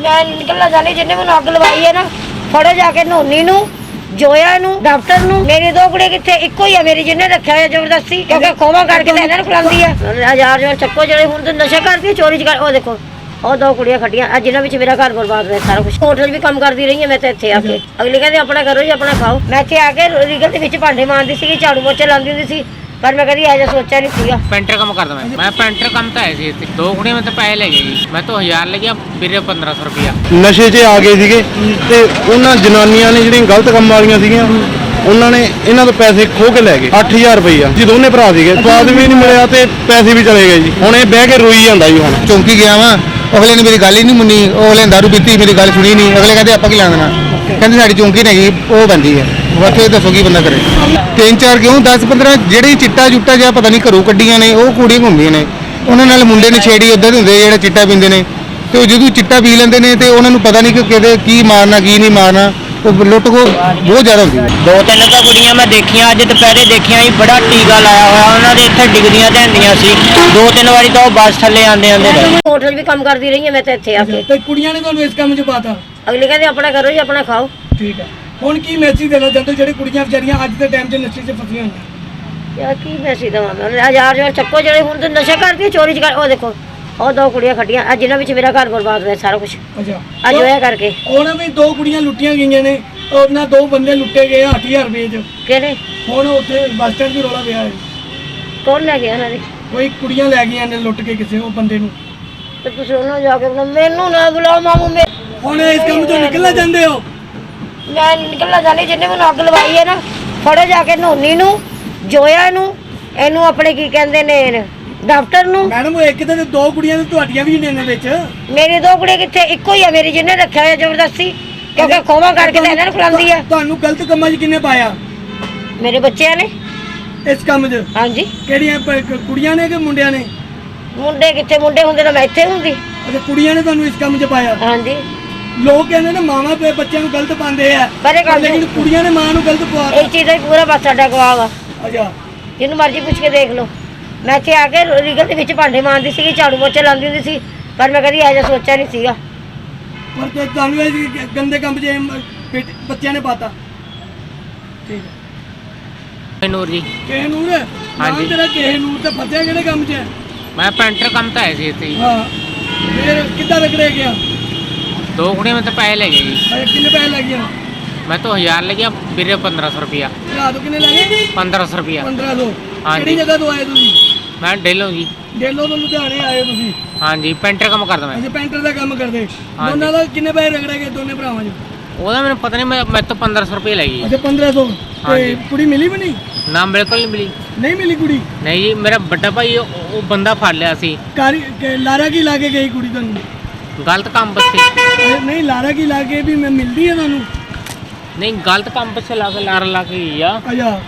ਮੈਂ ਨਿਕਲਣਾ ਚਾਹਨੀ ਜਿੰਨੇ ਮੈਨੂੰ ਅੱਗ ਲਵਾਈ ਹੈ ਨਾ ਫੜੋ ਜਾ ਕੇ ਨੋਨੀ ਨੂੰ ਜੋਇਆ ਨੂੰ ਡਾਕਟਰ ਨੂੰ ਮੇਰੇ ਦੋ ਕੁੜੇ ਕਿੱਥੇ ਇੱਕੋ ਹੀ ਆ ਮੇਰੀ ਜਿਹਨੇ ਰੱਖਿਆ ਹੋਇਆ ਜ਼ਬਰਦਸਤੀ ਕਿਉਂਕਿ ਖੋਵਾ ਕਰਕੇ ਤਾਂ ਇਹਨਾਂ ਨੂੰ ਖਿਲਾਉਂਦੀ ਆ ਹਜ਼ਾਰ ਹਜ਼ਾਰ ਚੱਕੋ ਜਿਹੜੇ ਹੁਣ ਤੇ ਨਸ਼ਾ ਕਰਦੀ ਚੋਰੀ ਚ ਕਰ ਉਹ ਦੇਖੋ ਉਹ ਦੋ ਕੁੜੀਆਂ ਖੱਟੀਆਂ ਅੱਜ ਜਿਨ੍ਹਾਂ ਵਿੱਚ ਮੇਰਾ ਘਰ ਬਰਬਾਦ ਹੋਇਆ ਸਾਰਾ ਕੁਝ ਹੋਟਲ ਵੀ ਕੰਮ ਕਰਦੀ ਰਹੀ ਹਾਂ ਮੈਂ ਤਾਂ ਇੱਥੇ ਆ ਕੇ। ਅਗਲੇ ਕਹਿੰਦੇ ਆਪਣਾ ਕਰੋ ਜੀ ਆਪਣਾ ਖਾਓ। ਮੈਂ ਇੱਥੇ ਆ ਕੇ ਰੀਗਲ ਦੇ ਵਿੱਚ ਭਾਂਡੇ ਮਾਂਜਦੀ ਸੀਗੀ ਝਾੜੂ ਪੋਚੇ ਲਾਉਂਦੀ ਹੁੰਦੀ ਸੀ। ਪਰ ਮੈਂ ਕਦੀ ਐਜਾ ਸੋਚਿਆ ਨਹੀਂ ਸੀਗਾ। ਪੈਂਟਰ ਕੰਮ ਕਰਦਾ ਮੈਂ। ਮੈਂ ਪੈਂਟਰ ਕੰਮ ਤਾਂ ਹੈ ਸੀ ਇੱਥੇ। ਦੋ ਕੁੜੀਆਂ ਮੈਂ ਤਾਂ ਪੈਸੇ ਲੈ ਗਏ ਜੀ ਮੈਂ ਤਾਂ 1000 ਲੱਗਿਆ ਵੀਰੇ 1500 ਰੁਪਿਆ ਨਸ਼ੇ 'ਚ ਆ ਗਏ ਸੀਗੇ ਤੇ ਉਹਨਾਂ ਜਨਾਨੀਆਂ ਨੇ ਜਿਹੜੀਆਂ ਗਲਤ ਕੰਮ ਵਾਲੀਆਂ ਸੀਗੀਆਂ ਉਹਨਾਂ ਨੇ ਇਹਨਾਂ ਤੋਂ ਪੈਸੇ ਖੋਹ ਕੇ ਲੈ ਗਏ। 8000 ਰੁਪਈਆ ਜੀ ਦੋਨੇ ਭਰਾ ਸੀਗੇ। ਸਵਾਦ ਵੀ ਨਹੀਂ ਮਿਲਿਆ ਤੇ ਪੈਸੇ ਵੀ ਚਲੇ ਗਏ ਜੀ। ਹੁਣ ਇਹ ਬਹਿ ਕੇ ਰੋਈ ਜਾਂਦਾ ਜੀ ਹੁਣ। ਚੌਂਕੀ ਗਿਆ ਵਾਂ। ਅਗਲੇ ਨੇ ਮੇਰੀ ਗੱਲ ਹੀ ਨਹੀਂ ਮੰਨੀ। ਉਹ ਅਗਲੇ ਨੇ ਦਾਰੂ ਪੀਤੀ ਮੇਰੀ ਗੱਲ ਸੁਣੀ ਨਹੀਂ। ਅਗਲੇ ਕਹਿੰਦੇ ਆਪਾਂ ਕੀ ਲੈਣਾ ਦੇਣਾ? ਕਹਿੰਦੇ ਸਾਡੀ ਚੌਂਕੀ ਨਹੀਂ ਹੈਗੀ ਉਹ ਬੰਦੀ ਹੈ। ਵਾਕਿਆ ਦੱਸੋ ਕੀ ਬੰਦਾ ਕਰੇ। ਤਿੰਨ ਚਾਰ ਕਿਉਂ? 10 15 ਜਿਹੜੀ ਚਿੱਟਾ ਜੁੱਟਾ ਜਿਹਾ ਪਤਾ ਨਹੀਂ ਘਰੋਂ ਕੱਢੀਆਂ ਨੇ ਉਹ ਕੁੜੀਆਂ ਘੁੰਮਦੀਆਂ ਨੇ। ਉਹਨਾਂ ਨਾਲ ਮੁੰਡੇ ਨੇ ਛੇੜੀ ਉੱਧਰ ਦੇ ਹੁੰਦੇ ਜਿਹੜੇ ਚਿੱਟਾ ਪੀਂਦੇ ਨੇ। ਤੇ ਉਹ ਜਦੋਂ ਚਿੱਟਾ ਪੀ ਲੈਂਦੇ ਨੇ ਤੇ ਉਹਨਾਂ ਨੂੰ ਪਤਾ ਨਹੀਂ ਕਿ ਕਿਹਦੇ ਕੀ ਮਾਰਨਾ ਕੀ ਨਹੀਂ ਮਾਰਨਾ। ਉਹ ਲੁੱਟ ਕੋ ਬਹੁਤ ਜ਼ਿਆਦਾ ਹੁੰਦੀ ਹੈ। ਦੋ ਤਿੰਨ ਤਾਂ ਕੁੜੀਆਂ ਮੈਂ ਦੇਖੀਆਂ ਅੱਜ ਦੁਪਹਿਰੇ ਦੇਖੀਆਂ ਸੀ ਬੜਾ ਟੀਕਾ ਲਾਇਆ ਹੋਇਆ। ਉਹਨਾਂ ਦੇ ਇੱਥੇ ਡਿੱਗਦੀਆਂ ਤੇ ਹੁੰਦੀਆਂ ਸੀ। ਦੋ ਤਿੰਨ ਵਾਰੀ ਤਾਂ ਉਹ ਬੱਸ ਥੱਲੇ ਆਂਦੇ ਆਂਦੇ ਰਹੇ। ਹੋਟਲ ਵੀ ਕੰਮ ਕਰਦੀ ਰਹੀ ਹਾਂ ਮੈਂ ਤਾਂ ਇੱਥੇ ਆ ਕੇ। ਤੇ ਕੁੜੀਆਂ ਨੇ ਤੁਹਾਨੂੰ ਇਸ ਕੰਮ 'ਚ ਪਾਤਾ? ਅਗਲੇ ਕਹਿੰਦੇ ਆਪਣਾ ਕਰੋ ਜੀ ਆਪਣਾ ਖਾਓ। ਠੀਕ ਹੈ। ਹੁਣ ਕੀ ਮੈਸੇਜ ਦੇਣਾ ਚਾਹੁੰਦੇ ਹੋ ਜਿਹੜੇ ਕੁੜੀਆਂ ਵਿਚਾਰੀਆਂ ਅੱਜ ਦੇ ਟਾਈਮ 'ਚ ਨਸ਼ੇ 'ਚ ਫਸੀਆਂ ਹੋਈਆਂ। ਯਾਰ ਕੀ ਮੈਸੇਜ ਦਵਾਂ ਮੈਂ? ਹਜ਼ਾਰ ਹਜ਼ਾਰ ਚੱਕੋ ਜਿਹੜੇ ਹੁਣ ਤੇ ਨਸ਼ਾ ਕਰਦੀ ਚੋਰੀ ਚ ਕਰ ਉਹ ਦੇਖੋ ਉਹ ਦੋ ਕੁੜੀਆਂ ਖੱਟੀਆਂ ਅੱਜ ਜਿਨ੍ਹਾਂ ਵਿੱਚ ਮੇਰਾ ਘਰ ਬਰਬਾਦ ਹੋਇਆ ਸਾਰਾ ਕੁਝ ਅੱਛਾ। ਅੱਜ ਹੋਇਆ ਕਰਕੇ। ਉਹਨਾਂ ਵੀ ਦੋ ਕੁੜੀਆਂ ਲੁੱਟੀਆਂ ਗਈਆਂ ਨੇ ਉਹਨਾਂ ਦੋ ਬੰਦੇ ਲੁੱਟੇ ਗਏ 8000 ਰੁਪਏ 'ਚ। ਕਿਹਨੇ ਹੁਣ ਉੱਥੇ ਬੱਸ ਸਟੈਂਡ 'ਤੇ ਰੌਲਾ ਪਿਆ ਹੈ। ਕੌਣ ਲੈ ਗਿਆ ਉਹਨਾਂ ਦੇ? ਕੋਈ ਕੁੜੀਆਂ ਲੈ ਗਈਆਂ ਨੇ ਲੁੱਟ ਕੇ ਕਿਸੇ ਉਹ ਬੰਦੇ ਨੂੰ। ਤੇ ਤੁਸੀਂ ਉਹਨਾਂ ਨੂੰ ਜਾ ਕੇ ਬੁਲਾਓ ਮੈਨੂੰ ਨਾ ਬੁਲਾਓ ਮਾਮੂ ਮੇ ਹੁਣ ਇਸ ਕੰਮ 'ਚੋਂ ਨਿਕਲਣਾ ਚਾਹੁੰਦੇ ਹੋ? ਮੈਂ ਨਿਕਲਣਾ ਚਾਹਨੀ ਜਿੰਨੇ ਮੈਨੂੰ ਅੱਗ ਲਵਾਈ ਹੈ ਨਾ ਫੜੋ ਜਾ ਕੇ ਨੋਨੀ ਨੂੰ ਜੋਇਆ ਨੂੰ ਇਹਨੂੰ ਆਪਣੇ ਕੀ ਕਹਿੰਦੇ ਨੇ ਡਾਕਟਰ ਨੂੰ। ਮੈਡਮ ਉਹ ਇੱਕ ਤੇ ਦੋ ਕੁੜੀਆਂ ਤੇ ਤੁਹਾਡੀਆਂ ਵੀ ਨੇ ਇਹਨਾਂ ਵਿੱਚ? ਮੇਰੇ ਦੋ ਕੁੜੇ ਕਿੱਥੇ ਇੱਕੋ ਹੀ ਆ ਮੇਰੀ ਜਿਹਨੇ ਰੱਖਿਆ ਹੋਇਆ ਜ਼ਬਰਦਸਤੀ ਕਿਉਂਕਿ ਖੋਵਾ ਕਰਕੇ ਤਾਂ ਇਹਨਾਂ ਨੂੰ ਖਿਲਾਉਂਦੀ ਆ। ਤੁਹਾਨੂੰ ਗਲਤ ਕੰਮਾਂ 'ਚ ਕਿੰਨੇ ਪਾਇਆ? ਮੇਰੇ ਬੱਚਿਆਂ ਨੇ। ਇਸ ਕੰਮ 'ਚ? ਹਾਂਜੀ। ਕਿਹੜੀਆਂ ਪ- ਕ- ਕੁੜੀਆਂ ਨੇ ਕਿ ਮੁੰਡਿਆਂ ਨੇ? ਮੁੰਡੇ ਕਿੱਥੇ ਮੁੰਡੇ ਹੁੰਦੇ ਤਾਂ ਮੈਂ ਇੱਥੇ ਹੁੰਦੀ। ਅੱਛਾ ਕੁੜੀਆਂ ਨੇ ਤੁਹਾਨੂੰ ਇਸ ਕੰਮ 'ਚ ਪਾਇਆ? ਹਾਂਜੀ। ਲੋਕ ਕਹਿੰਦੇ ਨੇ ਮਾਵਾਂ ਤੇ ਬੱਚਿਆਂ ਨੂੰ ਗਲਤ ਪਾਉਂਦੇ ਆ। ਪਰ ਇਹ ਗੱਲ ਲੇਕਿਨ ਕੁੜੀਆਂ ਨੇ ਮਾਂ ਨੂੰ ਗਲਤ ਪਵਾਤਾ ਇਹ ਚੀਜ਼ ਦਾ ਵੀ ਪੂਰਾ ਬਸ ਸਾਡਾ ਗਵਾਹ ਵਾ। ਅੱਛਾ। ਜਿਹਨੂੰ ਮਰਜ਼ੀ ਪੁੱਛ ਕੇ ਦੇਖ ਲਓ। ਮੈਂ ਇੱਥੇ ਆ ਕੇ ਰੀਗਲ ਦੇ ਵਿੱਚ ਭਾਂਡੇ ਮਾਂਜਦੀ ਸੀਗੀ ਝਾੜੂ ਪੋਚੇ ਲਾਉਂਦੀ ਹੁੰਦੀ ਸੀ ਪਰ ਮੈਂ ਕਦੀ ਐਜਾ ਸੋਚਿਆ ਨਹੀਂ ਸੀਗਾ। ਪਰ ਤੇ ਤੁਹਾਨੂੰ ਇਹ ਗੰਦੇ ਕੰਮ ਇਹ ਬੇਟ- ਬੱਚਿਆਂ ਨੇ ਪਾਤਾ। ਠੀਕ ਹੈ। ਨੂਰ ਜੀ। ਕਿਹ ਨੂਰ ਨਾਮ ਹਾਂਜੀ। ਤੇਰਾ ਕਿਹ ਨੂਰ ਤੇ ਫਸਿਆ ਕਿਹੜੇ ਕੰਮ 'ਚ? ਹੈ ਮੈਂ ਪੈਂਟਰ ਕੰਮ ਤਾਂ ਹੈ ਸੀ ਇੱਥੇ ਜੀ। ਹਾਂ। ਫਿਰ ਕਿੱਦਾਂ ਰਗੜੇ ਗਿਆ? ਦੋ ਕੁੜੀਆਂ ਮੈਂ ਤਾਂ ਪੈਸੇ ਲੈ ਗਏ ਜੀ। ਅਰੇ ਕਿੰਨੇ ਪੈਸੇ ਲੱਗਿਆ ਮੈਂ ਤਾਂ 1000 ਲੱਗਿਆ ਵੀਰੇ 1500 ਰੁਪਿਆ ਰਾਤ ਨੂੰ ਕਿੰਨੇ ਲੱਗੇ 1500 ਰੁਪਿਆ 1500 ਹਾਂਜੀ। ਕਿਹੜੀ ਜਗ੍ਹਾ ਤੋਂ ਆਏ ਤੁਸੀਂ? ਮੈਂ ਡੇਲੋਂ ਜੀ। ਡੇਲੋ ਤੋਂ ਲੁਧਿਆਣੇ ਆਏ ਹੋ ਤੁਸੀਂ? ਹਾਂਜੀ ਪੈਂਟਰ ਕੰਮ ਕਰਦਾ ਮੈਂ। ਅਸੀਂ ਪੈਂਟਰ ਦਾ ਕੰਮ ਕਰਦੇ। ਹਾਂਜੀ। ਦੋਨਾਂ ਦਾ ਕਿੰਨੇ ਪੈਸੇ ਰਗੜੇ ਗਏ ਦੋਨੇ ਭਰਾਵਾਂ 'ਚ? ਉਹਦਾ ਮੈਨੂੰ ਪਤਾ ਨਹੀਂ ਮੈਂ ਮੈਂ ਤਾਂ 1500 ਰੁਪਏ ਲੈ ਗਈ। ਅੱਛਾ 1500 ਤੇ ਹਾਂਜੀ। ਕੁੜੀ ਮਿਲੀ ਵੀ ਨਹੀਂ? ਨਾ ਬਿਲਕੁਲ ਨਹੀਂ ਮਿਲੀ। ਨਹੀਂ ਮਿਲੀ ਕੁੜੀ? ਨਹੀਂ ਜੀ ਮੇਰਾ ਵੱਡਾ ਭਾਈ ਉਹ ਉਹ ਬੰਦਾ ਫੜ ਲਿਆ ਸੀ। ਕਾਰੀ ਕਿ ਲਾਰਾ ਕੀ ਲਾ ਕੇ ਗਈ ਕੁੜੀ ਤੁਹਾਨੂੰ? ਗਲਤ ਕੰਮ ਪਿੱਛੇ ਇਹ ਨਹੀਂ ਲਾਰਾ ਕੀ ਲਾ ਕੇ? ਵੀ ਮੈਂ ਮਿਲਦੀ ਹੈ ਤੁਹਾਨੂੰ। ਨਹੀਂ ਗਲਤ ਕੰਮ ਪਿੱਛੇ ਲਾ ਕੇ ਲਾਰ ਲਾ ਕੇ ਗਈ ਆ। ਅੱਛਾ।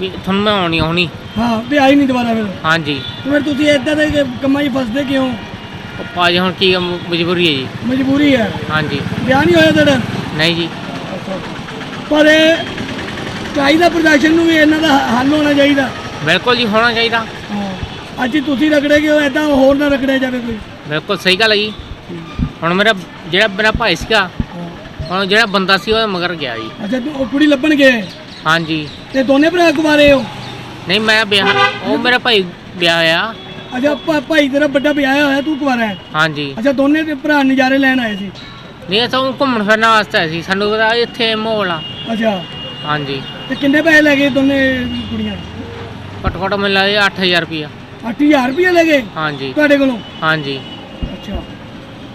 ਵੀ ਤੁਹਾਨੂੰ ਮੈਂ ਆਉਣੀ ਆਉਣੀ ਹਾਂ ਤੇ ਆਈ ਨਹੀਂ ਦੁਬਾਰਾ ਫਿਰ। ਹਾਂਜੀ। ਤੇ ਫਿਰ ਤੁਸੀਂ ਇਦਾਂ ਦੇ ਕੰਮਾਂ 'ਚ ਫਸਦੇ ਕਿਉਂ? ਉਹ ਭਾਜੀ ਹੁਣ ਕੀ ਆ, ਮ- ਮਜਬੂਰੀ ਹੈ ਜੀ। ਮਜਬੂਰੀ ਹੈ। ਹਾਂਜੀ। ਵਿਆਹ ਨਹੀਂ ਹੋਇਆ ਤੁਹਾਡਾ? ਨਹੀਂ ਜੀ। ਪਰ ਇਹ ਚਾਹੀਦਾ ਪ੍ਰਦਰਸ਼ਨ ਨੂੰ ਵੀ ਇਹਨਾਂ ਦਾ ਹੱਲ ਹੋਣਾ ਚਾਹੀਦਾ। ਬਿਲਕੁਲ ਜੀ ਹੋਣਾ ਚਾਹੀਦਾ। ਹਾਂ। ਅੱਜ ਤੁਸੀਂ ਰਗੜੇ ਕਿ ਐਦਾਂ ਹੋਰ ਨਾ ਰਗੜਿਆ ਜਾਵੇ ਕੋਈ। ਬਿਲਕੁਲ ਸਹੀ ਗੱਲ ਹੈ ਜੀ। ਹੁਣ ਮੇਰਾ ਜਿਹੜਾ ਮੇਰਾ ਭਾਈ ਸੀਗਾ ਹੁਣ ਜਿਹੜਾ ਬੰਦਾ ਸੀ ਉਹ ਮਗਰ ਗਿਆ ਜੀ। ਅੱਛਾ ਤੂੰ ਉਹ ਕੁੜੀ ਲੱਭਣ ਗਏ? ਹਾਂਜੀ। ਤੇ ਦੋਨੇ ਭਰਾ ਕੁਵਾਰੇ ਹੋ? ਨਹੀਂ ਮੈਂ ਵਿਆਹ ਉਹ ਮੇਰਾ ਭਾਈ ਵਿਆਹ ਆ ਅੱਛਾ ਭਾ- ਭਾਈ ਤੇਰਾ ਵੱਡਾ ਵਿਆਹਿਆ ਹੋਇਆ ਤੂੰ ਕੁਵਾਰਾ ਹੈ? ਹਾਂਜੀ। ਅੱਛਾ ਦੋਨੇ ਤੇ ਭਰਾ ਨਜ਼ਾਰੇ ਲੈਣ ਆਏ ਸੀ? ਨਹੀਂ ਤਾਂ ਊਂ ਘੁੰਮਣ ਫਿਰਨ ਵਾਸਤੇ ਆਏ ਸੀ। ਸਾਨੂੰ ਪਤਾ ਇੱਥੇ ਮਾਹੌਲ ਆ। ਅੱਛਾ। ਹਾਂਜੀ। ਤੇ ਕਿੰਨੇ ਪੈਸੇ ਲੈ ਗਏ ਦੋਨੇ ਕੁੜੀਆਂ? ਘੱਟੋ ਘੱਟ ਮੈਨੂੰ ਲੱਗਦਾ 8000 ਰੁਪਇਆ। 8000 ਰੁਪਏ ਲੈ ਗਏ? ਹਾਂਜੀ। ਤੁਹਾਡੇ ਕੋਲੋਂ? ਹਾਂਜੀ। ਅੱਛਾ।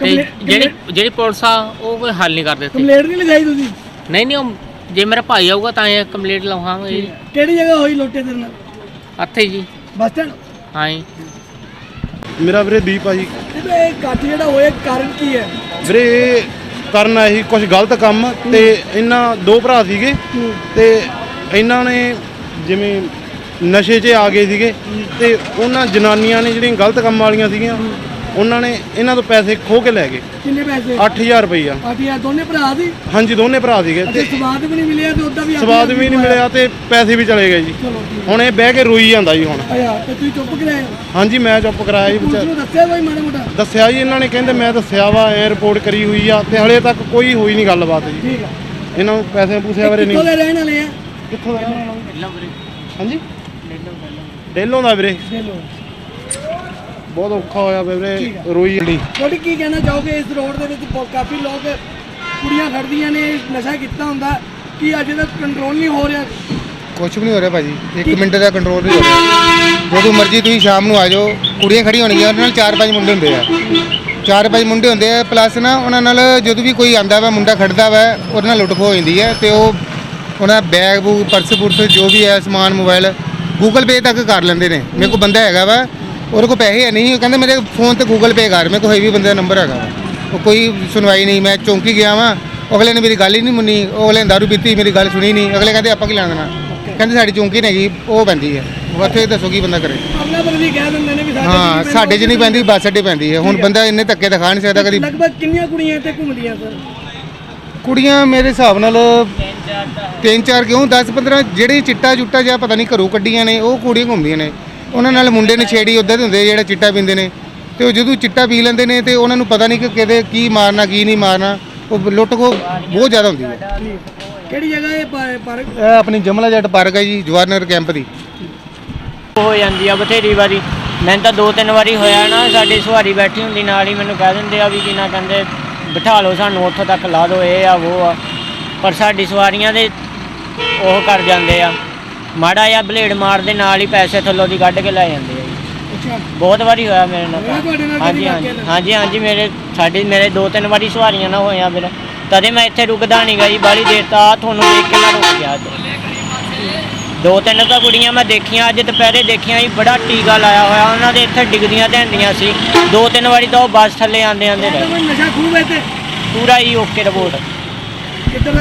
ਤੇ ਜਿਹੜੀ ਜਿਹੜੀ ਪੁਲਿਸ ਆ ਉਹ ਕੋਈ ਹੱਲ ਨਹੀਂ ਕਰਦੇ ਇੱਥੇ ਕੰਪਲੇਂਟ ਨਹੀਂ ਲਗਾਈ ਤੁਸੀਂ? ਨਹੀਂ ਨਹੀਂ ਉਹ ਜੇ ਮੇਰਾ ਭਾਈ ਆਊਗਾ ਤਾਂ ਇਹ ਕੰਪਲੀਟ ਲਵਾਵਾਂਗੇ ਜੀ ਕਿਹੜੀ ਜਗ੍ਹਾ ਹੋਈ ਲੋਟੇ ਤੇਰੇ ਨਾਲ? ਇੱਥੇ ਜੀ। Bus stand? ਹਾਂ ਜੀ। ਮੇਰਾ ਵੀਰੇ ਦੀਪ ਆ ਜੀ। ਤੇ ਇਹ ਕੱਟ ਜਿਹੜਾ ਹੋਇਆ ਕਾਰਨ ਕੀ ਹੈ? ਵੀਰੇ ਇਹ ਕਰਨ ਆਏ ਸੀ ਕੁਝ ਗਲਤ ਕੰਮ ਤੇ ਇਹਨਾਂ ਦੋ ਭਰਾ ਸੀਗੇ ਤੇ ਇਹਨਾਂ ਨੇ ਜਿਵੇਂ ਨਸ਼ੇ 'ਚ ਆ ਗਏ ਸੀਗੇ ਤੇ ਉਹਨਾਂ ਜਨਾਨੀਆਂ ਨੇ ਜਿਹੜੀਆਂ ਗਲਤ ਕੰਮ ਵਾਲੀਆਂ ਸੀਗੀਆਂ ਉਹਨਾਂ ਨੇ ਇਹਨਾਂ ਤੋਂ ਪੈਸੇ ਖੋ ਕੇ ਲੈ ਗਏ। ਕਿੰਨੇ ਪੈਸੇ? 8000 ਰੁਪਈਆ। ਆਟੀਆ ਦੋਨੇ ਭਰਾ ਸੀ? ਹਾਂਜੀ ਦੋਨੇ ਭਰਾ ਸੀਗੇ ਅਤੇ ਤੇ ਸਵਾਦ ਵੀ ਨਹੀਂ ਮਿਲਿਆ ਤੇ ਉਦਾਂ ਵੀ ਅੱਠ ਸਵਾਦ ਵੀ ਨਹੀਂ ਮਿਲਿਆ ਤੇ ਪੈਸੇ ਵੀ ਚਲੇ ਗਏ ਜੀ। ਚਲੋ ਠੀਕ ਹੁਣ ਇਹ ਬਹਿ ਕੇ ਰੋਈ ਜਾਂਦਾ ਜੀ ਹੁਣ। ਆਇਆ ਤੇ ਤੁਸੀਂ ਚੁੱਪ ਕਰਾਏ ਹਾਂਜੀ ਮੈਂ ਚੁੱਪ ਕਰਾਇਆ ਜੀ ਪੁਲਿਸ ਵਿਚਾਰ ਨੂੰ ਦੱਸਿਆ ਕੋਈ ਮਾੜਾ ਮੋਟਾ? ਦੱਸਿਆ ਜੀ ਇਹਨਾਂ ਨੇ ਕਹਿੰਦੇ ਮੈਂ ਦੱਸਿਆ ਵਾ ਰਿਪੋਰਟ ਕਰੀ ਹੋਈ ਆ ਤੇ ਹਲੇ ਤੱਕ ਕੋਈ ਹੋਈ ਨਹੀਂ ਗੱਲਬਾਤ ਜੀ। ਠੀਕ ਆ। ਇਹਨਾਂ ਨੂੰ ਪੈਸੇ ਪੂਸਿਆਂ ਬਾਰੇ ਕਿੱਥੋਂ ਨਹੀਂ ਦੇ ਰਹਿਣ ਵਾਲੇ ਆ? ਕਿੱਥੋਂ ਦਾ ਹਾਂਜੀ? ਡੇਲੋਂ ਦਾ ਵੀਰੇ। ਦੇ ਲੋ ਬਹੁਤ ਔਖਾ ਹੋਇਆ ਵੀਰੇ ਰੋਈ ਤੁਹਾਡੀ ਕੀ ਕਹਿਣਾ ਚਾਹੋਗੇ? ਇਸ ਰੋਡ ਦੇ ਵਿੱਚ ਬਹੁਤ- ਕਾਫੀ ਲੋਕ ਕੁੜੀਆਂ ਖੜਦੀਆਂ ਨੇ ਨਸ਼ਾ ਕੀਤਾ ਹੁੰਦਾ। ਕੀ ਅਜੇ ਤੱਕ ਕੰਟਰੋਲ ਨਹੀਂ ਹੋ ਰਿਹਾ? ਕੁਝ ਵੀ ਨਹੀਂ ਹੋ ਰਿਹਾ ਭਾਜੀ। ਇੱਕ ਮਿੰਟ ਦਾ ਕੰਟਰੋਲ ਨਹੀਂ ਹੋ ਰਿਹਾ। ਜਦੋਂ ਮਰਜ਼ੀ ਤੁਸੀਂ ਸ਼ਾਮ ਨੂੰ ਆ ਜਾਓ ਕੁੜੀਆਂ ਖੜੀਆਂ ਹੋਣਗੀਆਂ ਉਹਨਾਂ ਨਾਲ ਚਾਰ ਪੰਜ ਮੁੰਡੇ ਹੁੰਦੇ ਆ। ਚਾਰ ਪੰਜ ਮੁੰਡੇ ਹੁੰਦੇ ਆ ਪਲੱਸ ਨਾ ਉਹਨਾਂ ਨਾਲ ਜਦੋਂ ਵੀ ਕੋਈ ਆਂਦਾ ਵਾ ਮੁੰਡਾ ਖੜਦਾ ਵਾ ਉਹਦੇ ਨਾਲ ਲੁੱਟ ਹੋ ਜਾਂਦੀ ਹੈ ਤੇ ਉਹ ਉਹਨਾਂ ਦਾ ਬੈਗ ਬੂਗ ਪਰਸ ਪੁਰਸ ਜੋ ਵੀ ਹੈ ਸਮਾਨ ਮੋਬਾਈਲ ਗੂਗਲ ਪੇ ਤੱਕ ਕਰ ਲੈਂਦੇ ਨੇ। ਮੇਰੇ ਕੋਲ ਬੰਦਾ ਹੈਗਾ ਵਾ ਉਹਦੇ ਕੋਲ ਪੈਸੇ ਹੈ ਨਹੀਂ ਉਹ ਕਹਿੰਦਾ ਮੇਰੇ ਫੋਨ ਤੇ ਗੂਗਲ ਪੇ ਕਰ ਮੇਰੇ ਕੋਲ ਹੈ ਵੀ ਬੰਦੇ ਦਾ ਨੰਬਰ ਹੈਗਾ ਵਾ। ਉਹ ਕੋਈ ਸੁਣਵਾਈ ਨਹੀਂ ਮੈਂ ਚੌਂਕੀ ਗਿਆ ਵਾਂ ਅਗਲੇ ਨੇ ਮੇਰੀ ਗੱਲ ਹੀ ਨਹੀਂ ਮੰਨੀ ਉਹ ਅਗਲੇ ਨੇ ਦਾਰੂ ਪੀਤੀ ਮੇਰੀ ਗੱਲ ਸੁਣੀ ਨਹੀਂ ਅਗਲੇ ਕਹਿੰਦੇ ਆਪਾਂ ਕੀ ਲੈਣਾ ਦੇਣਾ। ਕਹਿੰਦੇ ਸਾਡੀ ਚੌਂਕੀ ਨਹੀਂ ਹੈਗੀ ਉਹ ਪੈਂਦੀ ਹੈ। ਉੱਥੇ ਦੱਸੋ ਕੀ ਬੰਦਾ ਕਰੇ। ਅਗਲਾ ਬਦਲੀ ਕਹਿ ਦਿੰਦੇ ਨੇ ਵੀ ਸਾਡੇ ਹਾਂ ਸਾਡੇ 'ਚ ਨਹੀਂ ਪੈਂਦੀ ਬੱਸ ਅੱਡੇ ਪੈਂਦੀ ਹੈ। ਹੁਣ ਬੰਦਾ ਇੰਨੇ ਧੱਕੇ ਦਿਖਾ ਨਹੀਂ ਸਕਦਾ ਕਦੀ। ਲਗਭਗ ਕਿੰਨੀਆਂ ਕੁੜੀਆਂ ਇੱਥੇ ਘੁੰਮਦੀਆਂ ਸਰ? ਕੁੜੀਆਂ ਮੇਰੇ ਹਿਸਾਬ ਨਾਲ ਤਿੰਨ ਚਾਰ ਕਿਉਂ? 10 15 ਜਿਹੜੇ ਚਿੱਟਾ ਚੁੱਟਾ ਜਾਂ ਪਤਾ ਨਹੀਂ ਘਰੋਂ ਕੱਢੀਆਂ ਨੇ ਉਹ ਕੁੜੀਆਂ ਘੁੰਮਦੀਆਂ ਨੇ। ਉਹਨਾਂ ਨਾਲ ਮੁੰਡੇ ਨਛੇੜੀ ਉੱਧਰ ਦੇ ਹੁੰਦੇ ਜਿਹੜੇ ਚਿੱਟਾ ਪੀਂਦੇ ਨੇ। ਤੇ ਉਹ ਜਦੋਂ ਚਿੱਟਾ ਪੀ ਲੈਂਦੇ ਨੇ ਤੇ ਉਹਨਾਂ ਨੂੰ ਪਤਾ ਨਹੀਂ ਕਿ ਕਿਹਦੇ ਕੀ ਮਾਰਨਾ ਕੀ ਨਹੀਂ ਮਾਰਨਾ ਉਹ ਲੁੱਟ ਖੋ ਬਹੁਤ ਜ਼ਿਆਦਾ ਹੁੰਦੀ ਹੈ। ਕਿਹੜੀ ਜਗ੍ਹਾ ਇਹ ਪਾ- ਪਾਰਕ? ਇਹ ਆਪਣੀ ਜਮਲਾ ਜੱਟ ਪਾਰਕ ਹੈ ਜੀ ਜਵਾਹਰ ਕੈਂਪ ਦੀ। ਹੋ ਜਾਂਦੀ ਆ ਬਥੇਰੀ ਵਾਰੀ। ਮੈਨੂੰ ਤਾਂ ਦੋ ਤਿੰਨ ਵਾਰੀ ਹੋਇਆ ਨਾ ਸਾਡੀ ਸਵਾਰੀ ਬੈਠੀ ਹੁੰਦੀ ਨਾਲ ਹੀ ਮੈਨੂੰ ਕਹਿ ਦਿੰਦੇ ਆ ਵੀ ਕੀ ਨਾ ਕਹਿੰਦੇ ਬਿਠਾ ਲਓ ਸਾਨੂੰ ਉੱਥੋਂ ਤੱਕ ਲਾ ਦਿਓ ਇਹ ਆ ਉਹ ਆ। ਪਰ ਸਾਡੀ ਸਵਾਰੀਆਂ ਦੇ ਉਹ ਕਰ ਜਾਂਦੇ ਆ। ਮਾੜਾ ਜਿਹਾ ਬਲੇਡ ਮਾਰ ਦੇ ਨਾਲ ਹੀ ਪੈਸੇ ਥੱਲੋਂ ਦੀ ਕੱਢ ਕੇ ਲੈ ਜਾਂਦੇ ਆ ਜੀ। ਅੱਛਾ। ਬਹੁਤ ਵਾਰੀ ਹੋਇਆ ਮੇਰੇ ਨਾਲ ਹੋਇਆ ਤੁਹਾਡੇ ਨਾਲ ਹਾਂਜੀ ਕਦੀ ਹਾਂਜੀ ਵਾਕਿਆ? ਹਾਂਜੀ ਹਾਂਜੀ ਮੇਰੇ ਸਾਡੇ ਮੇਰੇ ਦੋ ਤਿੰਨ ਵਾਰੀ ਸਵਾਰੀਆਂ ਨਾ ਹੋਈਆਂ ਫਿਰ। ਤਦੇ ਮੈਂ ਇੱਥੇ ਰੁਕਦਾ ਨਹੀਂ ਗਈ ਬਾਹਲੀ ਦੇਰ ਤਾਂ ਆਹ ਤੁਹਾਨੂੰ ਦੇਖ ਕੇ ਮੈਂ ਰੁਕ ਗਿਆ ਅੱਜ। ਦੋ ਤਿੰਨ ਤਾਂ ਕੁੜੀਆਂ ਮੈਂ ਦੇਖੀਆਂ ਅੱਜ ਦੁਪਹਿਰੇ ਦੇਖੀਆਂ ਜੀ ਬੜਾ ਟੀਕਾ ਲਾਇਆ ਹੋਇਆ ਉਹਨਾਂ ਦੇ ਇੱਥੇ ਡਿੱਗਦੀਆਂ ਢਹਿੰਦੀਆਂ ਸੀ। ਦੋ ਤਿੰਨ ਵਾਰੀ ਤਾਂ ਉਹ ਬੱਸ ਥੱਲੇ ਆਂਦੇ ਆਂਦੇ ਰਹੇ। ਕੋਈ ਨਸ਼ਾ ਖੂਬ ਹੈ ਤੇ ਪੂਰਾ ਹੀ ਓਕੇ ਰਿਪੋਰਟ। ਕਿੱਧਰ ਦਾ